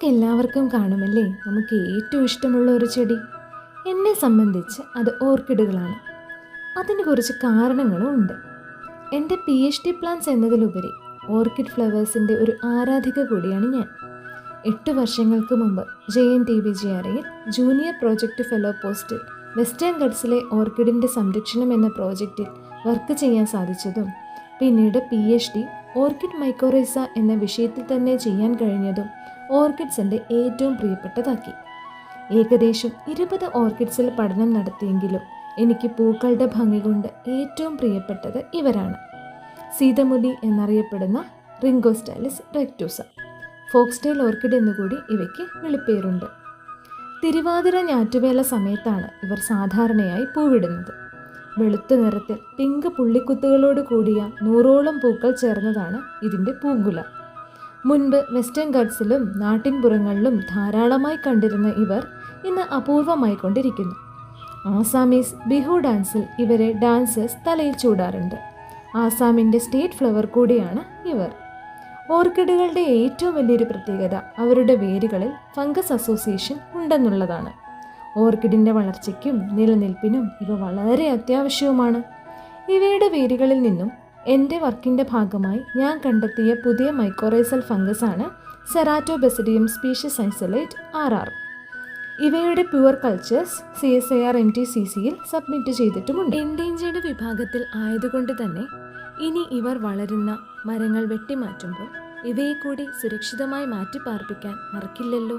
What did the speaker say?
നമുക്ക് എല്ലാവർക്കും കാണുമല്ലേ? നമുക്ക് ഏറ്റവും ഇഷ്ടമുള്ള ഒരു ചെടി. എന്നെ സംബന്ധിച്ച് അത് ഓർക്കിഡുകളാണ്. അതിന് കുറച്ച് കാരണങ്ങളും ഉണ്ട്. എന്റെ പി എച്ച് ഡി പ്ലാൻസ് എന്നതിലുപരി ഓർക്കിഡ് ഫ്ലവേഴ്സിന്റെ ഒരു ആരാധിക കൂടിയാണ് ഞാൻ. എട്ട് വർഷങ്ങൾക്ക് മുമ്പ് J N T B G ആറിയിൽ junior project fellow പോസ്റ്റിൽ വെസ്റ്റേൺ ഗഡ്സിലെ ഓർക്കിഡിന്റെ സംരക്ഷണം എന്ന പ്രോജക്റ്റിൽ വർക്ക് ചെയ്യാൻ സാധിച്ചതും പിന്നീട് P H D orchid mycorrhiza എന്ന വിഷയത്തിൽ തന്നെ ചെയ്യാൻ കഴിഞ്ഞതും ഓർക്കിഡ്സ് എന്റെ ഏറ്റവും പ്രിയപ്പെട്ടതാക്കി. ഏകദേശം ഇരുപത് ഓർക്കിഡ്സിൽ പഠനം നടത്തിയെങ്കിലും എനിക്ക് പൂക്കളുടെ ഭംഗി കൊണ്ട് ഏറ്റവും പ്രിയപ്പെട്ടത് ഇവരാണ്. സീതമുടി എന്നറിയപ്പെടുന്ന റിങ്കോസ്റ്റാലിസ് റെക്ടൂസ. ഫോക്സ്റ്റൈൽ ഓർക്കിഡ് എന്നുകൂടി ഇവയ്ക്ക് വിളിപ്പേരുണ്ട്. തിരുവാതിര ഞാറ്റുവേല സമയത്താണ് ഇവർ സാധാരണയായി പൂവിടുന്നത്. വെളുത്ത നിറത്തിൽ പിങ്ക് പുള്ളിക്കുത്തുകളോട് കൂടിയ നൂറോളം പൂക്കൾ ചേർന്നതാണ് ഇതിന്റെ പൂങ്കുല. മുൻപ് വെസ്റ്റേൺ ഗഡ്സിലും നാട്ടിൻപുറങ്ങളിലും ധാരാളമായി കണ്ടിരുന്ന ഇവർ ഇന്ന് അപൂർവമായി കൊണ്ടിരിക്കുന്നു. ആസാമീസ് ബിഹു ഡാൻസിൽ ഇവരെ ഡാൻസേഴ്സ് തലയിൽ ചൂടാറുണ്ട്. ആസാമിന്റെ സ്റ്റേറ്റ് ഫ്ലവർ കൂടിയാണ് ഇവർ. ഓർക്കിഡുകളുടെ ഏറ്റവും വലിയൊരു പ്രത്യേകത അവരുടെ വേരുകളിൽ ഫംഗസ് അസോസിയേഷൻ ഉണ്ടെന്നുള്ളതാണ്. ഓർക്കിഡിന്റെ വളർച്ചയ്ക്കും നിലനിൽപ്പിനും ഇവ വളരെ അത്യാവശ്യവുമാണ്. ഇവയുടെ വേരുകളിൽ നിന്നും എന്റെ വർക്കിന്റെ ഭാഗമായി ഞാൻ കണ്ടെത്തിയ പുതിയ മൈക്കോറൈസൽ ഫംഗസ് ആണ് Ceratobasidium species isolate R R ഇവയുടെ pure cultures C S I R M T C സിയിൽ സബ്മിറ്റ് ചെയ്തിട്ടുമുണ്ട്. എൻഡേഞ്ചേർഡ് വിഭാഗത്തിൽ ആയതുകൊണ്ട് തന്നെ ഇനി ഇവർ വളരുന്ന മരങ്ങൾ വെട്ടിമാറ്റുമ്പോൾ ഇവയെ കൂടി സുരക്ഷിതമായി മാറ്റിപ്പാർപ്പിക്കാൻ മറക്കില്ലല്ലോ.